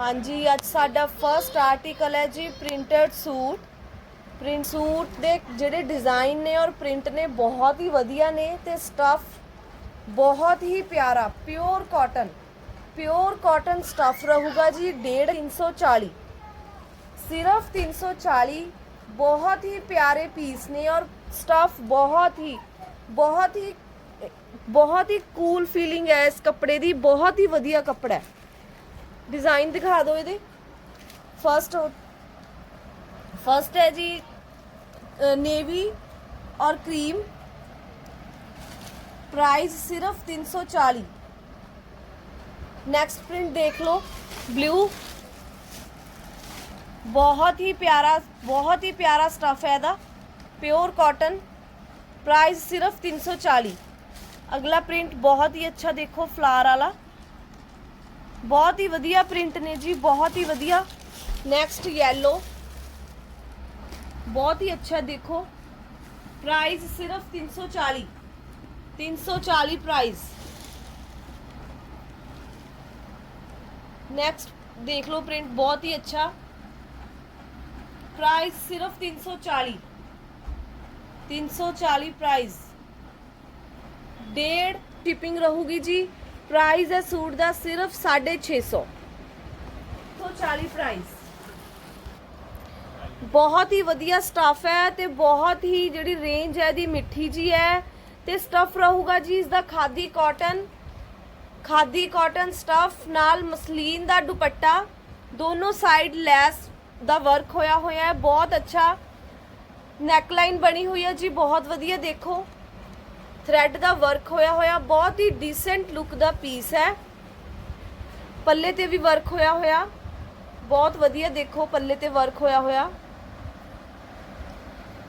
ਹਾਂਜੀ, ਅੱਜ ਸਾਡਾ ਫਰਸਟ ਆਰਟੀਕਲ ਹੈ ਜੀ ਪ੍ਰਿੰਟਡ ਸੂਟ ਪ੍ਰਿੰਟ ਸੂਟ ਦੇ ਜਿਹੜੇ ਡਿਜ਼ਾਈਨ ਨੇ ਔਰ ਪ੍ਰਿੰਟ ਨੇ ਬਹੁਤ ਹੀ ਵਧੀਆ ਨੇ ਤੇ ਸਟਫ ਬਹੁਤ ਹੀ ਪਿਆਰਾ pure cotton pure cotton stuff ਰਹੂਗਾ ਜੀ 150 ਸਿਰਫ 340 ਬਹੁਤ ਹੀ ਪਿਆਰੇ ਪੀਸ ਨੇ ਔਰ ਸਟਫ ਬਹੁਤ ਹੀ ਬਹੁਤ ਹੀ ਬਹੁਤ ਹੀ ਕੂਲ ਫੀਲਿੰਗ ਹੈ ਇਸ ਕੱਪੜੇ ਦੀ, ਬਹੁਤ ਹੀ ਵਧੀਆ ਕੱਪੜਾ ਹੈ। डिज़ाइन दिखा दो ये फ़र्स्ट फ़र्स्ट है जी नेवी और क्रीम प्राइस सिर्फ़ 340 नेक्स्ट प्रिंट देख लो ब्लू बहुत ही प्यारा, बहुत ही प्यारा स्टफ़ है दा प्योर कॉटन प्राइस सिर्फ़ 340 अगला प्रिंट बहुत ही अच्छा देखो फ्लावर वाला। ਬਹੁਤ ਹੀ ਵਧੀਆ ਪ੍ਰਿੰਟ ਨੇ ਜੀ ਬਹੁਤ ਹੀ ਵਧੀਆ ਨੈਕਸਟ ਯੈਲੋ ਬਹੁਤ ਹੀ ਅੱਛਾ ਦੇਖੋ ਪ੍ਰਾਈਸ ਸਿਰਫ 340 340 ਪ੍ਰਾਈਸ नेक्स्ट देख लो प्रिंट बहुत ही अच्छा प्राइस सिर्फ 340 340 प्राइस डेढ़ शिपिंग रहूगी जी ਪ੍ਰਾਈਸ ਹੈ, ਸੂਟ ਦਾ ਸਿਰਫ 650 ਤੋਂ 40 ਪ੍ਰਾਈਸ ਬਹੁਤ ਹੀ ਵਧੀਆ ਸਟਫ ਹੈ ਤੇ ਬਹੁਤ ਹੀ ਜਿਹੜੀ ਰੇਂਜ ਹੈ ਦੀ ਮਿੱਠੀ ਜੀ ਹੈ। ਤੇ ਸਟਫ ਰਹੂਗਾ ਜੀ ਇਸ ਦਾ khadi cotton khadi cotton stuff ਨਾਲ ਮਸਲੀਨ ਦਾ ਦੁਪੱਟਾ। ਦੋਨੋਂ ਸਾਈਡ ਲੈਸ ਦਾ ਵਰਕ ਹੋਇਆ ਹੋਇਆ ਹੈ, ਬਹੁਤ ਅੱਛਾ। ਨੈਕਲਾਈਨ ਬਣੀ ਹੋਈ ਹੈ ਜੀ, ਬਹੁਤ ਵਧੀਆ ਦੇਖੋ। ਥ੍ਰੈਡ ਦਾ ਵਰਕ ਹੋਇਆ ਹੋਇਆ, ਬਹੁਤ ਹੀ ਡੀਸੈਂਟ ਲੁੱਕ ਦਾ ਪੀਸ ਹੈ। ਪੱਲੇ ਤੇ ਵੀ ਵਰਕ ਹੋਇਆ ਹੋਇਆ। ਬਹੁਤ ਵਧੀਆ ਦੇਖੋ, ਪੱਲੇ ਤੇ ਵਰਕ ਹੋਇਆ ਹੋਇਆ।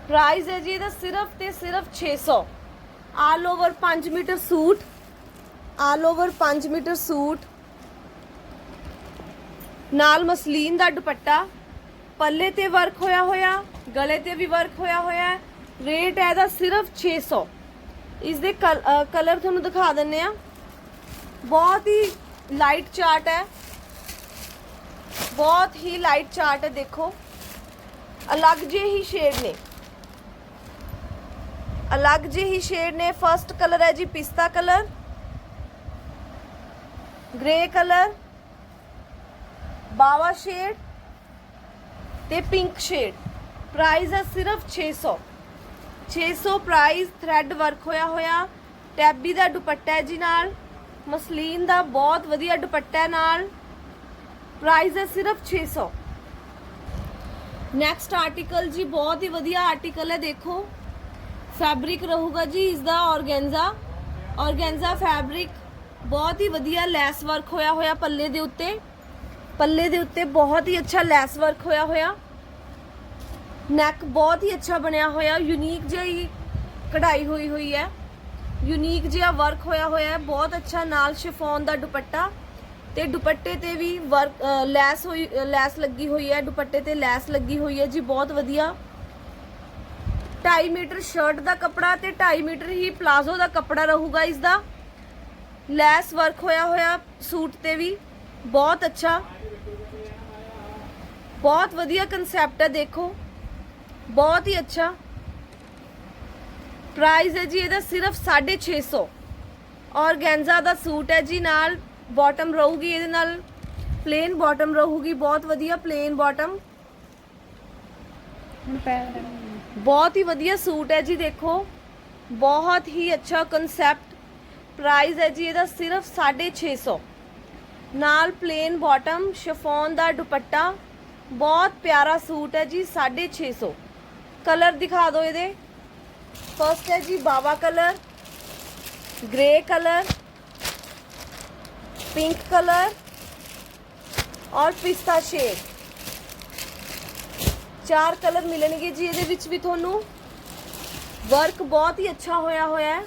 ਪ੍ਰਾਈਸ ਹੈ ਜੀ ਇਹਦਾ ਸਿਰਫ ਤੇ ਸਿਰਫ 600 all over 5 metre suit all over 5 metre suit. ਨਾਲ ਮਸਲੀਨ ਦਾ ਦੁਪੱਟਾ। ਪੱਲੇ ਤੇ ਵਰਕ ਹੋਇਆ ਹੋਇਆ, ਗਲੇ ਤੇ ਵੀ ਵਰਕ ਹੋਇਆ ਹੋਇਆ। ਰੇਟ ਹੈ ਇਹਦਾ ਸਿਰਫ 600 ਇਸ ਦੇ ਕਲਰ ਤੁਹਾਨੂੰ ਦਿਖਾ ਦਿੰਨੇ ਆ। ਬਹੁਤ ਹੀ ਲਾਈਟ ਚਾਰਟ ਹੈ। ਬਹੁਤ ਹੀ ਲਾਈਟ ਚਾਰਟ ਹੈ, ਦੇਖੋ। ਅਲੱਗ ਜਿਹੇ ਹੀ ਸ਼ੇਡ ਨੇ। ਅਲੱਗ ਜਿਹੇ ਹੀ ਸ਼ੇਡ ਨੇ। ਫਰਸਟ ਕਲਰ ਹੈ ਜੀ ਪਿਸਤਾ ਕਲਰ ਗ੍ਰੇ ਕਲਰ ਬਾਵਾ ਸ਼ੇਡ ਤੇ ਪਿੰਕ ਸ਼ੇਡ ਪ੍ਰਾਈਸ ਹੈ ਸਿਰਫ 600 600 ਪ੍ਰਾਈਸ ਥ੍ਰੈਡ ਵਰਕ ਹੋਇਆ ਹੋਇਆ। ਟੈਬੀ ਦਾ ਦੁਪੱਟਾ ਹੈ ਜੀ ਨਾਲ। ਮਸਲੀਨ ਦਾ ਬਹੁਤ ਵਧੀਆ ਦੁਪੱਟਾ ਨਾਲ। ਪ੍ਰਾਈਸ ਹੈ ਸਿਰਫ 600 ਨੈਕਸਟ ਆਰਟੀਕਲ ਜੀ, ਬਹੁਤ ਹੀ ਵਧੀਆ ਆਰਟੀਕਲ ਹੈ, ਦੇਖੋ। ਫੈਬਰਿਕ ਰਹੂਗਾ ਜੀ, ਇਸ ਦਾ ਔਰਗੈਂਜ਼ਾ ਔਰਗੈਂਜ਼ਾ ਫੈਬਰਿਕ ਬਹੁਤ ਹੀ ਵਧੀਆ ਲੈਸ ਵਰਕ ਹੋਇਆ ਹੋਇਆ ਪੱਲੇ ਦੇ ਉੱਤੇ। ਪੱਲੇ ਦੇ ਉੱਤੇ ਬਹੁਤ ਹੀ ਅੱਛਾ ਲੈਸ ਵਰਕ ਹੋਇਆ ਹੋਇਆ। ਨੈਕ ਬਹੁਤ ਹੀ ਅੱਛਾ ਬਣਿਆ ਹੋਇਆ ਯੂਨੀਕ ਜਿਹੀ ਕਢਾਈ ਹੋਈ ਹੋਈ ਹੈ। ਯੂਨੀਕ ਜਿਹਾ ਵਰਕ ਹੋਇਆ ਹੋਇਆ ਹੈ, ਬਹੁਤ ਅੱਛਾ ਨਾਲ ਸ਼ਿਫੋਨ ਦਾ ਦੁਪੱਟਾ ਤੇ ਦੁਪੱਟੇ ਤੇ ਵੀ ਵਰਕ ਲੈਸ ਹੋਈ, ਲੈਸ ਲੱਗੀ ਹੋਈ ਹੈ, ਦੁਪੱਟੇ ਤੇ ਲੈਸ ਲੱਗੀ ਹੋਈ ਹੈ ਜੀ, ਬਹੁਤ ਵਧੀਆ। 2.5 ਮੀਟਰ ਸ਼ਰਟ ਦਾ ਕੱਪੜਾ ਤੇ 2.5 ਮੀਟਰ ਹੀ ਪਲਾਜ਼ੋ ਦਾ ਕੱਪੜਾ ਰਹੂਗਾ ਇਸ ਦਾ ਲੈਸ ਵਰਕ ਹੋਇਆ ਹੋਇਆ ਸੂਟ ਤੇ ਵੀ, ਬਹੁਤ ਅੱਛਾ। ਬਹੁਤ ਵਧੀਆ ਕਨਸੈਪਟ ਹੈ, ਦੇਖੋ। ਬਹੁਤ ਹੀ ਅੱਛਾ। ਪ੍ਰਾਈਸ ਹੈ ਜੀ ਇਹਦਾ ਸਿਰਫ 650 ਔਰਗੈਂਜ਼ਾ ਦਾ ਸੂਟ ਹੈ ਜੀ ਨਾਲ ਬਾਟਮ ਰਹੂਗੀ ਇਹਦੇ ਨਾਲ। ਪਲੇਨ ਬਾਟਮ ਰਹੂਗੀ ਬਹੁਤ ਵਧੀਆ ਪਲੇਨ ਬਾਟਮ ਬਹੁਤ ਹੀ ਵਧੀਆ ਸੂਟ ਹੈ ਜੀ ਦੇਖੋ। ਬਹੁਤ ਹੀ ਅੱਛਾ ਕਨਸੈਪਟ ਪ੍ਰਾਈਸ ਹੈ ਜੀ ਇਹਦਾ ਸਿਰਫ 650 ਨਾਲ ਪਲੇਨ ਬਾਟਮ ਸ਼ਿਫੋਨ ਦਾ ਦੁਪੱਟਾ। ਬਹੁਤ ਪਿਆਰਾ ਸੂਟ ਹੈ ਜੀ 650 ਕਲਰ ਦਿਖਾ ਦਿਓ ਇਹਦੇ। ਫਸਟ ਹੈ ਜੀ ਬਾਵਾ colour grey colour pink colour ਔਰ ਪਿਸਤਾ ਸ਼ੇਡ ਚਾਰ ਕਲਰ ਮਿਲਣਗੇ ਜੀ ਇਹਦੇ ਵਿੱਚ ਵੀ ਤੁਹਾਨੂੰ। ਵਰਕ ਬਹੁਤ ਹੀ ਅੱਛਾ ਹੋਇਆ ਹੋਇਆ ਹੈ।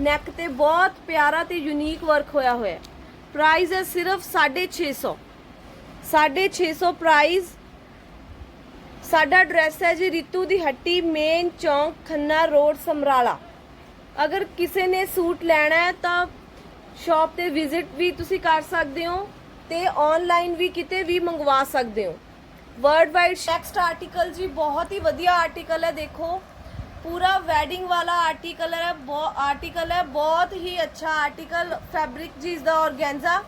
ਨੈਕ ਤੇ ਬਹੁਤ ਪਿਆਰਾ ਤੇ ਯੂਨੀਕ ਵਰਕ ਹੋਇਆ ਹੋਇਆ ਹੈ। ਪ੍ਰਾਈਸ ਹੈ ਸਿਰਫ 650 650 ਪ੍ਰਾਈਸ ਸਾਡਾ ਐਡਰੈਸ ਹੈ ਜੀ ਰਿਤੂ ਦੀ ਹੱਟੀ, ਮੇਨ ਚੌਂਕ, ਖੰਨਾ ਰੋਡ, ਸਮਰਾਲਾ। ਅਗਰ ਕਿਸੇ ਨੇ ਸੂਟ ਲੈਣਾ ਹੈ ਤਾਂ ਸ਼ਾਪ ਤੇ ਵਿਜ਼ਿਟ ਵੀ ਤੁਸੀਂ ਕਰ ਸਕਦੇ ਹੋ ਤੇ ਆਨਲਾਈਨ ਵੀ ਕਿਤੇ ਵੀ ਮੰਗਵਾ ਸਕਦੇ ਹੋ। ਵਰਲਡ ਵਾਈਡ ਟੈਕਸਟ ਆਰਟੀਕਲ ਜੀ ਬਹੁਤ ਹੀ ਵਧੀਆ ਆਰਟੀਕਲ ਹੈ, ਦੇਖੋ। ਪੂਰਾ ਵੈਡਿੰਗ ਵਾਲਾ ਆਰਟੀਕਲ ਹੈ ਬਹੁਤ ਆਰਟੀਕਲ ਹੈ, ਬਹੁਤ ਹੀ ਅੱਛਾ ਆਰਟੀਕਲ ਫੈਬਰਿਕ ਜੀ ਇਸ ਦਾ ਔਰਗੈਂਜ਼ਾ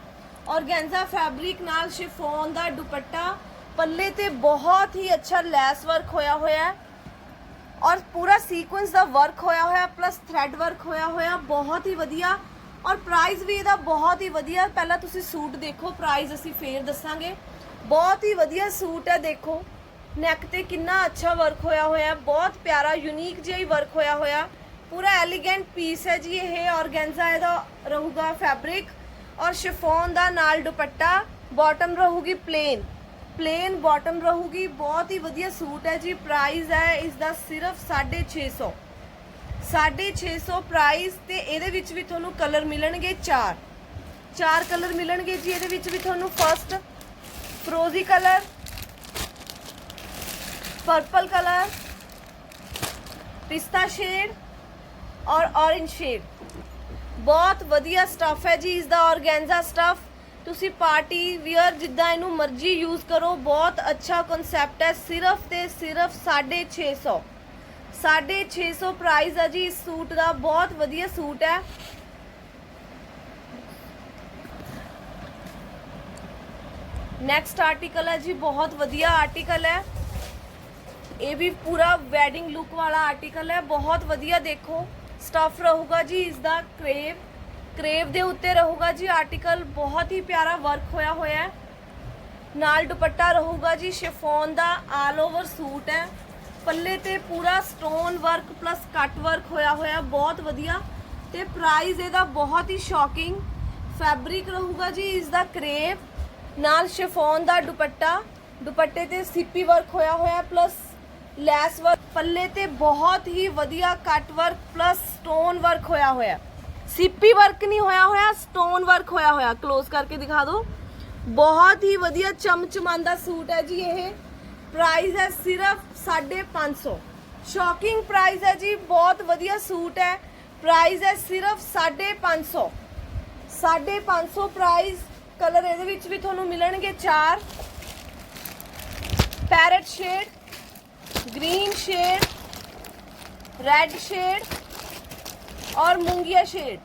ਔਰਗੈਂਜ਼ਾ ਫੈਬਰਿਕ ਨਾਲ ਸ਼ਿਫੋਨ ਦਾ ਦੁਪੱਟਾ ਪੱਲੇ ਤੇ ਬਹੁਤ ਹੀ ਅੱਛਾ ਲੈਸ ਵਰਕ ਹੋਇਆ ਹੋਇਆ ਹੈ ਔਰ ਪੂਰਾ ਸੀਕੁਐਂਸ ਦਾ ਵਰਕ ਹੋਇਆ ਹੋਇਆ ਪਲੱਸ ਥ੍ਰੈਡ ਵਰਕ ਹੋਇਆ ਹੋਇਆ, ਬਹੁਤ ਹੀ ਵਧੀਆ ਔਰ ਪ੍ਰਾਈਸ ਵੀ ਇਹਦਾ ਬਹੁਤ ਹੀ ਵਧੀਆ ਪਹਿਲਾਂ ਤੁਸੀਂ ਸੂਟ ਦੇਖੋ ਪ੍ਰਾਈਸ ਅਸੀਂ ਫੇਰ ਦੱਸਾਂਗੇ। ਬਹੁਤ ਹੀ ਵਧੀਆ ਸੂਟ ਹੈ, ਦੇਖੋ। ਨੈਕ ਤੇ ਕਿੰਨਾ ਅੱਛਾ ਵਰਕ ਹੋਇਆ ਹੋਇਆ ਬਹੁਤ ਪਿਆਰਾ ਯੂਨੀਕ ਜਿਹਾ ਹੀ ਵਰਕ ਹੋਇਆ ਹੋਇਆ। ਪੂਰਾ ਐਲੀਗੈਂਟ ਪੀਸ ਹੈ ਜੀ ਇਹ ਔਰਗੈਂਜ਼ਾ ਇਹਦਾ ਰਹੂਗਾ ਫੈਬਰਿਕ ਔਰ ਸ਼ਿਫੋਨ ਦਾ ਨਾਲ ਦੁਪੱਟਾ ਬਾਟਮ ਰਹੂਗੀ ਪਲੇਨ ਪਲੇਨ ਬਾਟਮ ਰਹੂਗੀ। ਬਹੁਤ ਹੀ ਵਧੀਆ ਸੂਟ ਹੈ ਜੀ। ਪ੍ਰਾਈਸ ਹੈ ਇਸ ਦਾ ਸਿਰਫ 650 650 ਪ੍ਰਾਈਸ ਤੇ ਇਹਦੇ ਵਿੱਚ ਵੀ ਤੁਹਾਨੂੰ ਕਲਰ ਮਿਲਣਗੇ ਚਾਰ। ਚਾਰ ਕਲਰ ਮਿਲਣਗੇ ਜੀ। ਇਹਦੇ ਵਿੱਚ ਵੀ ਤੁਹਾਨੂੰ ਫਸਟ ਫਰੋਜ਼ੀ ਕਲਰ ਪਰਪਲ ਕਲਰ, ਪਿਸਤਾ ਸ਼ੇਡ ਔਰ ਔਰੇਂਜ ਸ਼ੇਡ ਬਹੁਤ ਵਧੀਆ ਸਟਫ ਹੈ ਜੀ। ਇਸ ਦਾ ਔਰਗੈਂਜ਼ਾ ਸਟਫ ਤੁਸੀਂ ਪਾਰਟੀ ਵੀਅਰ ਜਿੱਦਾਂ ਇਹਨੂੰ ਮਰਜ਼ੀ ਯੂਜ਼ ਕਰੋ, ਬਹੁਤ ਅੱਛਾ ਕਨਸੈਪਟ ਹੈ, ਸਿਰਫ ਤੇ ਸਿਰਫ 650 650 ਪ੍ਰਾਈਸ ਹੈ ਜੀ, ਇਸ ਸੂਟ ਦਾ ਬਹੁਤ ਵਧੀਆ ਸੂਟ ਹੈ। ਨੈਕਸਟ ਆਰਟੀਕਲ ਹੈ ਜੀ, ਬਹੁਤ ਵਧੀਆ ਆਰਟੀਕਲ ਹੈ। ਇਹ ਵੀ ਪੂਰਾ ਵੈਡਿੰਗ ਲੁੱਕ ਵਾਲਾ ਆਰਟੀਕਲ ਹੈ, ਬਹੁਤ ਵਧੀਆ ਦੇਖੋ। ਸਟਫ ਰਹੂਗਾ ਜੀ ਇਸ ਦਾ ਕਰੇਵ ਕਰੇਵ ਦੇ ਉੱਤੇ ਰਹੂਗਾ ਜੀ। ਆਰਟੀਕਲ ਬਹੁਤ ਹੀ ਪਿਆਰਾ ਵਰਕ ਹੋਇਆ ਹੋਇਆ ਹੈ। ਨਾਲ ਦੁਪੱਟਾ ਰਹੂਗਾ ਜੀ। ਸ਼ਿਫੋਨ ਦਾ ਆਲ ਓਵਰ ਸੂਟ ਹੈ। ਪੱਲੇ ਤੇ ਪੂਰਾ stone work plus cut work ਹੋਇਆ ਹੋਇਆ ਬਹੁਤ ਵਧੀਆ। ਤੇ ਪ੍ਰਾਈਸ ਇਹਦਾ ਬਹੁਤ ਹੀ ਸ਼ੌਕਿੰਗ ਫੈਬਰਿਕ ਰਹੂਗਾ ਜੀ। ਇਸ ਦਾ ਕਰੇਵ, ਨਾਲ ਸ਼ਿਫੋਨ ਦਾ ਦੁਪੱਟਾ। ਦੁਪੱਟੇ ਤੇ ਸੀਪੀ ਵਰਕ ਹੋਇਆ ਹੋਇਆ ਪਲੱਸ ਲੈਸ ਵਰਕ ਪੱਲੇ ਤੇ ਬਹੁਤ ਹੀ ਵਧੀਆ cut work plus stone work ਹੋਇਆ ਹੋਇਆ ਸੀਪੀ ਵਰਕ ਨਹੀਂ ਹੋਇਆ ਹੋਇਆ ਸਟੋਨ ਵਰਕ ਹੋਇਆ ਹੋਇਆ। ক্লোਜ਼ ਕਰਕੇ ਦਿਖਾ ਦਿਓ। ਬਹੁਤ ਹੀ ਵਧੀਆ ਚਮਚਮਾਂਦਾ ਸੂਟ ਹੈ ਜੀ ਇਹ। ਪ੍ਰਾਈਸ ਹੈ ਸਿਰਫ 550 ਸ਼ੌਕਿੰਗ ਪ੍ਰਾਈਸ ਹੈ ਜੀ, ਬਹੁਤ ਵਧੀਆ ਸੂਟ ਹੈ। ਪ੍ਰਾਈਸ ਹੈ ਸਿਰਫ 550 550 ਪ੍ਰਾਈਸ ਕਲਰ ਇਹਦੇ ਵਿੱਚ ਵੀ ਤੁਹਾਨੂੰ ਮਿਲਣਗੇ ਚਾਰ। Parrot shade green shade red shade ਔਰ ਮੂੰਗੀਆ ਸ਼ੇਡ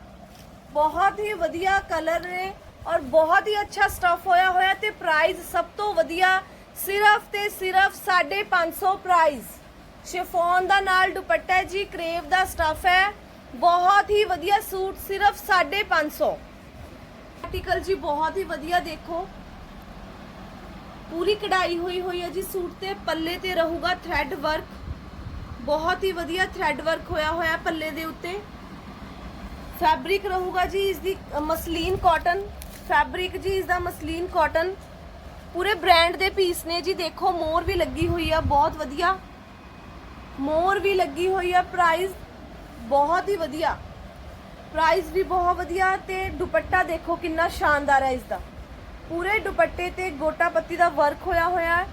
ਬਹੁਤ ਹੀ ਵਧੀਆ ਕਲਰ ਨੇ ਔਰ ਬਹੁਤ ਹੀ ਅੱਛਾ ਸਟਫ ਹੋਇਆ ਹੋਇਆ ਤੇ ਪ੍ਰਾਈਸ ਸਭ ਤੋਂ ਵਧੀਆ ਸਿਰਫ ਤੇ ਸਿਰਫ 550 ਪ੍ਰਾਈਸ ਸ਼ਿਫੋਨ ਦਾ ਨਾਲ ਦੁਪੱਟਾ ਹੈ ਜੀ ਕਰੇਵ ਦਾ ਸਟਫ ਹੈ ਬਹੁਤ ਹੀ ਵਧੀਆ ਸੂਟ ਸਿਰਫ 550 ਆਰਟੀਕਲ ਜੀ ਬਹੁਤ ਹੀ ਵਧੀਆ ਦੇਖੋ ਪੂਰੀ ਕਢਾਈ ਹੋਈ ਹੋਈ ਹੈ ਜੀ ਸੂਟ ਤੇ ਪੱਲੇ ਤੇ ਰਹੂਗਾ ਥ੍ਰੈਡ ਵਰਕ ਬਹੁਤ ਹੀ ਵਧੀਆ ਥ੍ਰੈਡ ਵਰਕ ਹੋਇਆ ਹੋਇਆ ਪੱਲੇ ਦੇ ਉੱਤੇ ਫੈਬਰਿਕ ਰਹੂਗਾ ਜੀ ਇਸ ਦੀ ਮਸਲੀਨ ਕਾਟਨ ਫੈਬਰਿਕ ਜੀ ਇਸ ਦਾ ਮਸਲੀਨ ਕਾਟਨ ਪੂਰੇ ਬ੍ਰਾਂਡ ਦੇ ਪੀਸ ਨੇ ਜੀ, ਦੇਖੋ, ਮੋਰ ਵੀ ਲੱਗੀ ਹੋਈ ਆ, ਬਹੁਤ ਵਧੀਆ। ਮੋਰ ਵੀ ਲੱਗੀ ਹੋਈ ਆ ਪ੍ਰਾਈਸ ਬਹੁਤ ਹੀ ਵਧੀਆ। ਪ੍ਰਾਈਸ ਵੀ ਬਹੁਤ ਵਧੀਆ ਤੇ ਦੁਪੱਟਾ ਦੇਖੋ ਕਿੰਨਾ ਸ਼ਾਨਦਾਰ ਹੈ ਇਸ ਦਾ। ਪੂਰੇ ਦੁਪੱਟੇ ਤੇ ਗੋਟਾ ਪੱਤੀ ਦਾ ਵਰਕ ਹੋਇਆ ਹੋਇਆ ਹੈ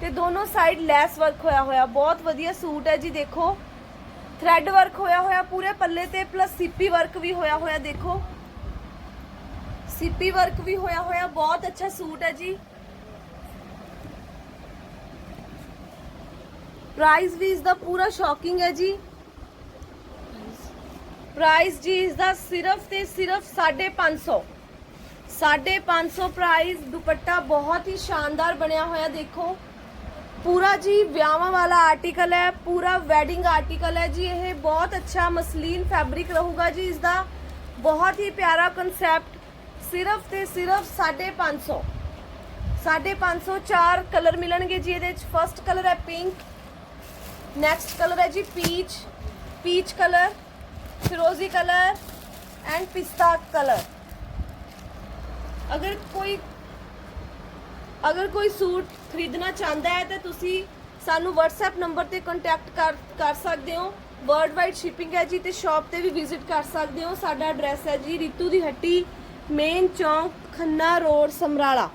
ਤੇ ਦੋਨੋਂ ਸਾਈਡ ਲੈਸ ਵਰਕ ਹੋਇਆ ਹੋਇਆ, ਬਹੁਤ ਵਧੀਆ ਸੂਟ ਹੈ ਜੀ, ਦੇਖੋ। ਥ੍ਰੈਡ ਵਰਕ ਹੋਇਆ ਹੋਇਆ ਪੂਰੇ ਪੱਲੇ ਤੇ ਪਲੱਸ ਸੀਪੀ ਵਰਕ ਵੀ ਹੋਇਆ ਹੋਇਆ, ਦੇਖੋ। ਸੀਪੀ ਵਰਕ ਵੀ ਹੋਇਆ ਹੋਇਆ, ਬਹੁਤ ਅੱਛਾ ਸੂਟ ਹੈ ਜੀ। ਪ੍ਰਾਈਸ ਵੀ ਇਸ ਦਾ ਪੂਰਾ ਸ਼ੌਕਿੰਗ ਹੈ ਜੀ। ਪ੍ਰਾਈਸ ਜੀ ਇਸ ਦਾ ਸਿਰਫ ਤੇ ਸਿਰਫ 550 550 ਪ੍ਰਾਈਸ ਦੁਪੱਟਾ ਬਹੁਤ ਹੀ ਸ਼ਾਨਦਾਰ ਬਣਿਆ ਹੋਇਆ, ਦੇਖੋ। ਪੂਰਾ ਜੀ ਵਿਆਹਾਂ ਵਾਲਾ ਆਰਟੀਕਲ ਹੈ, ਪੂਰਾ ਵੈਡਿੰਗ ਆਰਟੀਕਲ ਹੈ ਜੀ, ਇਹ ਬਹੁਤ ਅੱਛਾ ਮਸਲੀਨ ਫੈਬਰਿਕ ਰਹੂਗਾ ਜੀ ਇਸ ਦਾ ਬਹੁਤ ਹੀ ਪਿਆਰਾ ਕਨਸੈਪਟ ਸਿਰਫ ਤੇ ਸਿਰਫ 550 550 ਚਾਰ ਕਲਰ ਮਿਲਣਗੇ ਜੀ ਇਹਦੇ ਵਿੱਚ ਫਰਸਟ ਕਲਰ ਹੈ ਪਿੰਕ ਨੈਕਸਟ ਕਲਰ ਹੈ ਜੀ ਪੀਚ ਪੀਚ ਕਲਰ ਫਿਰੋਜ਼ੀ ਕਲਰ ਐਂਡ ਪਿਸਤਾ ਕਲਰ ਅਗਰ ਕੋਈ ਅਗਰ ਕੋਈ ਸੂਟ ਖਰੀਦਣਾ ਚਾਹੁੰਦਾ ਹੈ ਤਾਂ ਤੁਸੀਂ ਸਾਨੂੰ WhatsApp ਨੰਬਰ ਤੇ ਕੰਟੈਕਟ ਕਰ ਕਰ ਸਕਦੇ ਹੋ। ਵਰਲਡ ਵਾਈਡ ਸ਼ਿਪਿੰਗ ਹੈ ਜੀ ਤੇ ਸ਼ਾਪ ਤੇ ਵੀ ਵਿਜ਼ਿਟ ਕਰ ਸਕਦੇ ਹੋ। ਸਾਡਾ ਐਡਰੈਸ ਹੈ ਜੀ ਰਿਤੂ ਦੀ ਹੱਟੀ ਮੇਨ ਚੌਂਕ, Khanna road Samrala.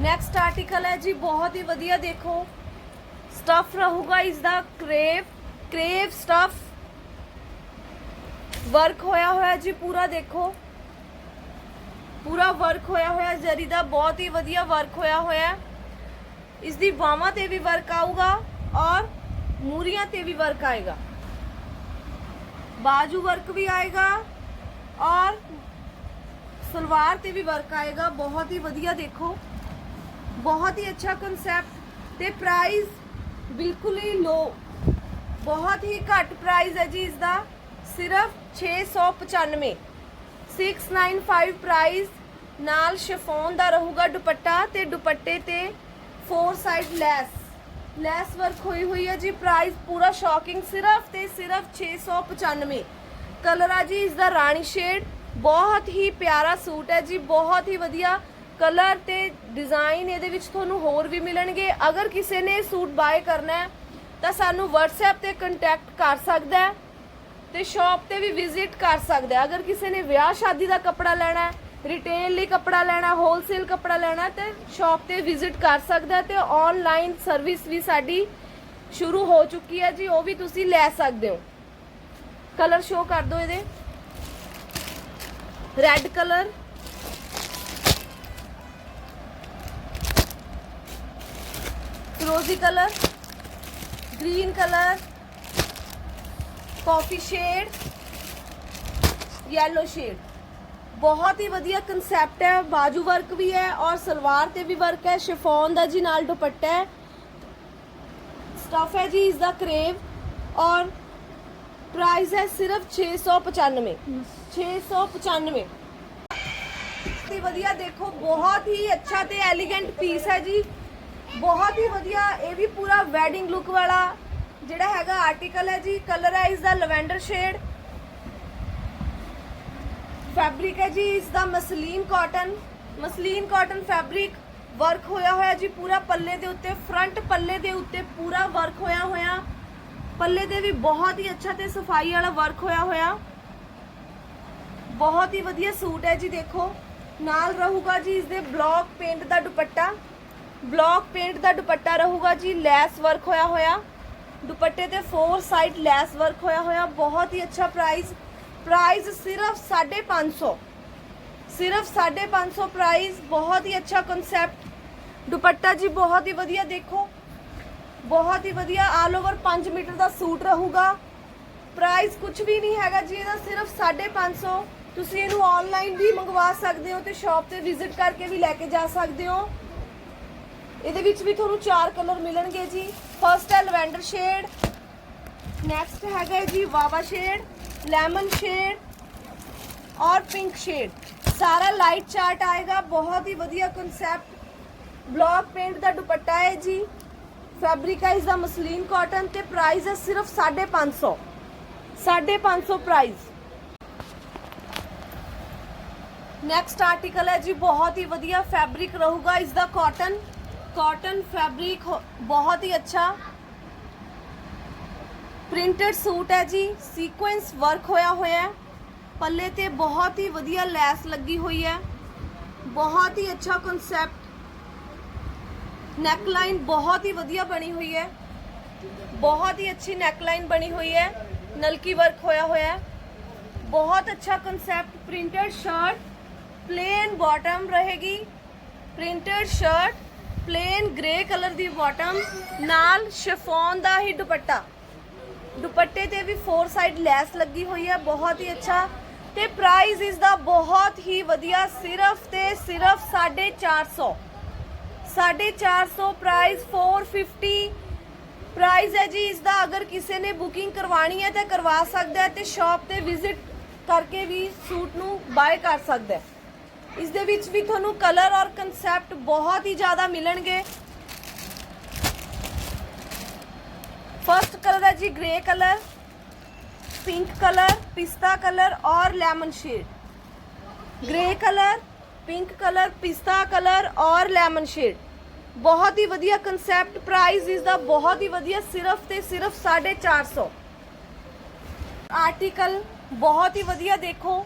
Next article ਹੈ ਜੀ, ਬਹੁਤ ਹੀ ਵਧੀਆ ਦੇਖੋ। ਸਟਫ ਰਹੂਗਾ ਇਸ ਦਾ ਕਰੇਵ ਕਰੇਵ ਸਟਫ ਵਰਕ ਹੋਇਆ ਹੋਇਆ ਜੀ, ਪੂਰਾ ਦੇਖੋ। ਪੂਰਾ ਵਰਕ ਹੋਇਆ ਹੋਇਆ, ਜਰੀ ਦਾ ਬਹੁਤ ਹੀ ਵਧੀਆ ਵਰਕ ਹੋਇਆ ਹੋਇਆ ਹੈ। ਇਸ ਦੀ ਬਾਹਾਂ ਤੇ ਵੀ ਵਰਕ ਆਊਗਾ ਔਰ ਮੂਰੀਆਂ ਤੇ ਵੀ ਵਰਕ ਆਏਗਾ। ਬਾਜੂ ਵਰਕ ਵੀ ਆਏਗਾ ਔਰ ਸਲਵਾਰ ਤੇ ਵੀ ਵਰਕ ਆਏਗਾ। ਬਹੁਤ ਹੀ ਵਧੀਆ ਦੇਖੋ। ਬਹੁਤ ਹੀ ਅੱਛਾ ਕਨਸੈਪਟ ਤੇ ਪ੍ਰਾਈਸ ਬਿਲਕੁਲ ਹੀ ਲੋ ਬਹੁਤ ਹੀ ਘੱਟ ਪ੍ਰਾਈਸ ਹੈ ਜੀ ਇਸ ਦਾ ਸਿਰਫ 695 695 ਪ੍ਰਾਈਸ ਨਾਲ ਸ਼ਿਫੋਨ ਦਾ ਰਹੂਗਾ ਦੁਪੱਟਾ ਤੇ ਦੁਪੱਟੇ ਤੇ four side lace. Lace work ਹੋਈ ਹੋਈ ਹੈ ਜੀ ਪ੍ਰਾਈਸ ਪੂਰਾ ਸ਼ੌਕਿੰਗ ਸਿਰਫ ਤੇ ਸਿਰਫ 695 ਕਲਰ ਆ ਜੀ ਇਸ ਦਾ ਰਾਣੀ ਸ਼ੇਡ ਬਹੁਤ ਹੀ ਪਿਆਰਾ ਸੂਟ ਹੈ ਜੀ, ਬਹੁਤ ਹੀ ਵਧੀਆ ਕਲਰ ਤੇ ਡਿਜ਼ਾਈਨ ਇਹਦੇ ਵਿੱਚ ਤੁਹਾਨੂੰ ਹੋਰ ਵੀ ਮਿਲਣਗੇ। ਅਗਰ ਕਿਸੇ ਨੇ ਇਹ ਸੂਟ ਬਾਏ ਕਰਨਾ ਹੈ, ਤਾਂ ਸਾਨੂੰ WhatsApp ਤੇ ਕੰਟੈਕਟ ਕਰ ਸਕਦਾ ਹੈ। ਤੇ ਸ਼ਾਪ ਤੇ ਵੀ ਵਿਜ਼ਿਟ ਕਰ ਸਕਦਾ ਹੈ ਅਗਰ ਕਿਸੇ ਨੇ ਵਿਆਹ ਸ਼ਾਦੀ ਦਾ ਕੱਪੜਾ ਲੈਣਾ ਹੈ ਰਿਟੇਲ ਲਈ ਕੱਪੜਾ ਲੈਣਾ ਹੋਲਸੇਲ ਕੱਪੜਾ ਲੈਣਾ ਹੈ, ਤੇ ਸ਼ਾਪ ਤੇ ਵਿਜ਼ਿਟ ਕਰ ਸਕਦਾ ਹੈ ਤੇ ਆਨਲਾਈਨ ਸਰਵਿਸ ਵੀ ਸਾਡੀ ਸ਼ੁਰੂ ਹੋ ਚੁੱਕੀ ਹੈ ਜੀ। ਉਹ ਵੀ ਤੁਸੀਂ ਲੈ ਸਕਦੇ ਹੋ। ਕਲਰ ਸ਼ੋ ਕਰ ਦਿਓ ਇਹਦੇ। Red colour ਫਿਰੋਜ਼ੀ colour green colour coffee shade yellow shade ਬਹੁਤ ਹੀ ਵਧੀਆ ਕਨਸੈਪਟ ਹੈ ਬਾਜੂ ਵਰਕ ਵੀ ਹੈ ਔਰ ਸਲਵਾਰ ਤੇ ਵੀ ਵਰਕ ਹੈ ਸ਼ਿਫੋਨ ਦਾ ਜੀ ਨਾਲ ਦੁਪੱਟਾ ਹੈ। ਸਟਫ ਹੈ ਜੀ ਇਸ ਦਾ ਕਰੇਵ ਔਰ ਪ੍ਰਾਈਸ ਹੈ ਸਿਰਫ 695 695 ਤੇ ਵਧੀਆ ਦੇਖੋ ਬਹੁਤ ਹੀ ਅੱਛਾ ਤੇ ਐਲੀਗੈਂਟ ਪੀਸ ਹੈ ਜੀ। ਬਹੁਤ ਹੀ ਵਧੀਆ ਇਹ ਵੀ ਪੂਰਾ ਵੈਡਿੰਗ ਲੁੱਕ ਵਾਲਾ ਜਿਹੜਾ ਹੈਗਾ ਆਰਟੀਕਲ ਹੈ ਜੀ ਕਲਰ ਹੈ ਇਸ ਦਾ ਲਵੈਂਡਰ ਸ਼ੇਡ ਫੈਬਰਿਕ ਹੈ ਜੀ, ਇਸ ਦਾ muslin cotton muslin cotton fabric work ਹੋਇਆ ਹੋਇਆ ਜੀ, ਪੂਰਾ ਪੱਲੇ ਦੇ ਉੱਤੇ ਫਰੰਟ ਪੱਲੇ ਦੇ ਉੱਤੇ ਪੂਰਾ ਵਰਕ ਹੋਇਆ ਹੋਇਆ। ਪੱਲੇ ਦੇ ਵੀ ਬਹੁਤ ਹੀ ਅੱਛਾ ਤੇ ਸਫ਼ਾਈ ਵਾਲਾ ਵਰਕ ਹੋਇਆ ਹੋਇਆ। ਬਹੁਤ ਹੀ ਵਧੀਆ ਸੂਟ ਹੈ ਜੀ, ਦੇਖੋ। ਨਾਲ ਰਹੂਗਾ ਜੀ ਇਸ ਦੇ ਬਲੌਕ ਪੇਂਟ ਦਾ ਦੁਪੱਟਾ। ਬਲੌਕ ਪੇਂਟ ਦਾ ਦੁਪੱਟਾ ਰਹੂਗਾ ਜੀ, ਲੈਸ ਵਰਕ ਹੋਇਆ ਹੋਇਆ। ਦੁਪੱਟੇ ਤੇ ਫੋਰ ਸਾਈਡ ਲੈਸ ਵਰਕ ਹੋਇਆ ਹੋਇਆ, ਬਹੁਤ ਹੀ ਅੱਛਾ ਪ੍ਰਾਈਸ ਪ੍ਰਾਈਸ ਸਿਰਫ 550 ਸਿਰਫ 550 ਪ੍ਰਾਈਸ ਬਹੁਤ ਹੀ ਅੱਛਾ ਕਨਸੈਪਟ ਦੁਪੱਟਾ ਜੀ, ਬਹੁਤ ਹੀ ਵਧੀਆ ਦੇਖੋ। ਬਹੁਤ ਹੀ ਵਧੀਆ ਆਲ ਓਵਰ 5 ਮੀਟਰ ਦਾ ਸੂਟ ਰਹੂਗਾ। ਪ੍ਰਾਈਸ ਕੁਝ ਵੀ ਨਹੀਂ ਹੈਗਾ ਜੀ, ਇਹਦਾ ਸਿਰਫ 550 ਤੁਸੀਂ ਇਹਨੂੰ ਆਨਲਾਈਨ ਵੀ ਮੰਗਵਾ ਸਕਦੇ ਹੋ ਤੇ ਸ਼ਾਪ ਤੇ ਵਿਜ਼ਿਟ ਕਰਕੇ ਵੀ ਲੈ ਕੇ ਜਾ ਸਕਦੇ ਹੋ। ਇਹਦੇ ਵਿੱਚ ਵੀ ਤੁਹਾਨੂੰ ਚਾਰ ਕਲਰ ਮਿਲਣਗੇ ਜੀ। ਫਰਸਟ ਹੈ ਲਵੈਂਡਰ ਸ਼ੇਡ ਨੈਕਸਟ ਹੈਗਾ ਹੈ ਜੀ ਵਾਵਾ ਸ਼ੇਡ ਲੈਮਨ ਸ਼ੇਡ ਔਰ ਪਿੰਕ ਸ਼ੇਡ ਸਾਰਾ ਲਾਈਟ ਚਾਰਟ ਆਏਗਾ, ਬਹੁਤ ਹੀ ਵਧੀਆ ਕਨਸੈਪਟ ਬਲੌਕ ਪੇਂਟ ਦਾ ਦੁਪੱਟਾ ਹੈ ਜੀ। ਫੈਬਰਿਕ ਹੈ ਇਸ ਦਾ ਮਸਲੀਨ ਕਾਟਨ ਤੇ ਪ੍ਰਾਈਸ ਹੈ ਸਿਰਫ 550 550 ਪ੍ਰਾਈਸ ਨੈਕਸਟ ਆਰਟੀਕਲ ਹੈ ਜੀ, ਬਹੁਤ ਹੀ ਵਧੀਆ ਫੈਬਰਿਕ ਰਹੂਗਾ ਇਸ ਦਾ ਕਾਟਨ ਕਾਟਨ ਫੈਬਰਿਕ ਬਹੁਤ ਹੀ ਅੱਛਾ। ਪ੍ਰਿੰਟਡ ਸੂਟ ਹੈ ਜੀ ਸੀਕੁਐਂਸ ਵਰਕ ਹੋਇਆ ਹੋਇਆ ਹੈ। ਪੱਲੇ ਤੇ ਬਹੁਤ ਹੀ ਵਧੀਆ ਲੈਸ ਲੱਗੀ ਹੋਈ ਹੈ। ਬਹੁਤ ਹੀ ਅੱਛਾ ਕਨਸੈਪਟ ਨੈਕਲਾਈਨ ਬਹੁਤ ਹੀ ਵਧੀਆ ਬਣੀ ਹੋਈ ਹੈ। ਬਹੁਤ ਹੀ ਅੱਛੀ ਨੈਕਲਾਈਨ ਬਣੀ ਹੋਈ ਹੈ। ਨਲਕੀ ਵਰਕ ਹੋਇਆ ਹੋਇਆ ਹੈ। ਬਹੁਤ ਅੱਛਾ concept printed shirt plain bottom ਰਹੇਗੀ। Printed shirt plain grey colour ਦੀ ਬਾਟਮ ਨਾਲ ਸ਼ਿਫੋਨ ਦਾ ਹੀ ਦੁਪੱਟਾ। ਦੁਪੱਟੇ ਤੇ ਵੀ ਫੋਰ ਸਾਈਡ ਲੈਸ ਲੱਗੀ ਹੋਈ ਹੈ, ਬਹੁਤ ਹੀ ਅੱਛਾ। ਤੇ ਪ੍ਰਾਈਸ ਇਸ ਦਾ ਬਹੁਤ ਹੀ ਵਧੀਆ, ਸਿਰਫ ਤੇ ਸਿਰਫ 450 450 ਪ੍ਰਾਈਸ 450 ਪ੍ਰਾਈਸ ਹੈ ਜੀ, ਇਸ ਦਾ ਅਗਰ ਕਿਸੇ ਨੇ ਬੁਕਿੰਗ ਕਰਵਾਣੀ ਹੈ ਤਾਂ ਕਰਵਾ ਸਕਦਾ ਹੈ ਤੇ ਸ਼ਾਪ ਤੇ ਵਿਜ਼ਿਟ ਕਰਕੇ ਵੀ ਸੂਟ ਨੂੰ ਬਾਏ ਕਰ ਸਕਦਾ ਹੈ। ਇਸ ਦੇ ਵਿੱਚ ਵੀ ਤੁਹਾਨੂੰ ਕਲਰ ਔਰ ਕਨਸੈਪਟ ਬਹੁਤ ਹੀ ਜ਼ਿਆਦਾ ਮਿਲਣਗੇ। ਫਰਸਟ ਕਲਰ ਹੈ ਜੀ ਗ੍ਰੇ ਕਲਰ ਪਿੰਕ ਕਲਰ ਪਿਸਤਾ ਕਲਰ ਔਰ lemon shade grey colour pink colour ਪਿਸਤਾ ਕਲਰ ਔਰ ਲੈਮਨ ਸ਼ੇਡ ਬਹੁਤ ਹੀ ਵਧੀਆ ਕਨਸੈਪਟ ਪ੍ਰਾਈਸ ਇਸ ਦਾ ਬਹੁਤ ਹੀ ਵਧੀਆ ਸਿਰਫ ਤੇ ਸਿਰਫ 450 ਆਰਟੀਕਲ ਬਹੁਤ ਹੀ ਵਧੀਆ ਦੇਖੋ।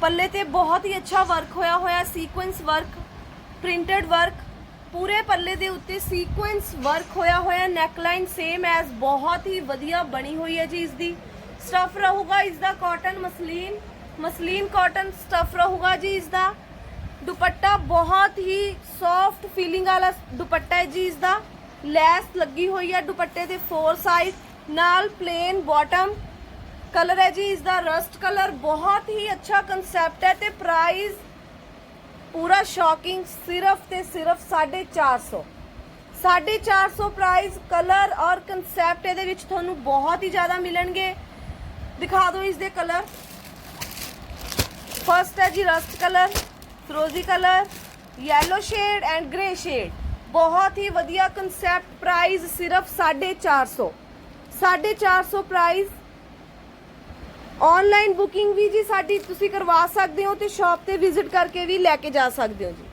ਪੱਲੇ ਤੇ ਬਹੁਤ ਹੀ ਅੱਛਾ ਵਰਕ ਹੋਇਆ ਹੋਇਆ ਸੀਕੁਐਂਸ ਵਰਕ ਪ੍ਰਿੰਟਡ ਵਰਕ ਪੂਰੇ ਪੱਲੇ ਦੇ ਉੱਤੇ ਸੀਕੁਐਂਸ ਵਰਕ ਹੋਇਆ ਹੋਇਆ ਨੈਕਲਾਈਨ ਸੇਮ ਐਜ਼ ਬਹੁਤ ਹੀ ਵਧੀਆ ਬਣੀ ਹੋਈ ਹੈ ਜੀ ਇਸ ਦੀ ਸਟਫ ਰਹੂਗਾ ਇਸ ਦਾ cotton muslin muslin cotton stuff ਰਹੂਗਾ ਜੀ ਇਸ ਦਾ ਦੁਪੱਟਾ ਬਹੁਤ ਹੀ ਸੌਫਟ ਫੀਲਿੰਗ ਵਾਲਾ ਦੁਪੱਟਾ ਹੈ ਜੀ ਇਸ ਦਾ ਲੈਸ ਲੱਗੀ ਹੋਈ ਹੈ ਦੁਪੱਟੇ ਦੇ ਫੋਰ ਸਾਈਡ ਨਾਲ ਪਲੇਨ ਬਾਟਮ ਕਲਰ ਹੈ ਜੀ ਇਸ ਦਾ ਰਸਟ ਕਲਰ ਬਹੁਤ ਹੀ ਅੱਛਾ ਕਨਸੈਪਟ ਹੈ ਤੇ ਪ੍ਰਾਈਸ ਪੂਰਾ ਸ਼ੌਕਿੰਗ ਸਿਰਫ ਤੇ ਸਿਰਫ 450 450 ਪ੍ਰਾਈਸ ਕਲਰ ਔਰ ਕਨਸੈਪਟ ਇਹਦੇ ਵਿੱਚ ਤੁਹਾਨੂੰ ਬਹੁਤ ਹੀ ਜ਼ਿਆਦਾ ਮਿਲਣਗੇ। ਦਿਖਾ ਦਿਓ ਇਸ ਦੇ ਕਲਰ। ਫਰਸਟ ਹੈ ਜੀ rust colour ਫਰੋਜ਼ੀ colour yellow shade and grey shade ਬਹੁਤ ਹੀ ਵਧੀਆ ਕਨਸੈਪਟ ਪ੍ਰਾਈਸ ਸਿਰਫ 450 450 ਪ੍ਰਾਈਸ ਆਨਲਾਈਨ ਬੁਕਿੰਗ ਵੀ ਜੀ ਸਾਡੀ ਤੁਸੀਂ ਕਰਵਾ ਸਕਦੇ ਹੋ ਤੇ ਸ਼ਾਪ ਤੇ ਵਿਜ਼ਿਟ ਕਰਕੇ ਵੀ ਲੈ ਕੇ ਜਾ ਸਕਦੇ ਹੋ ਜੀ।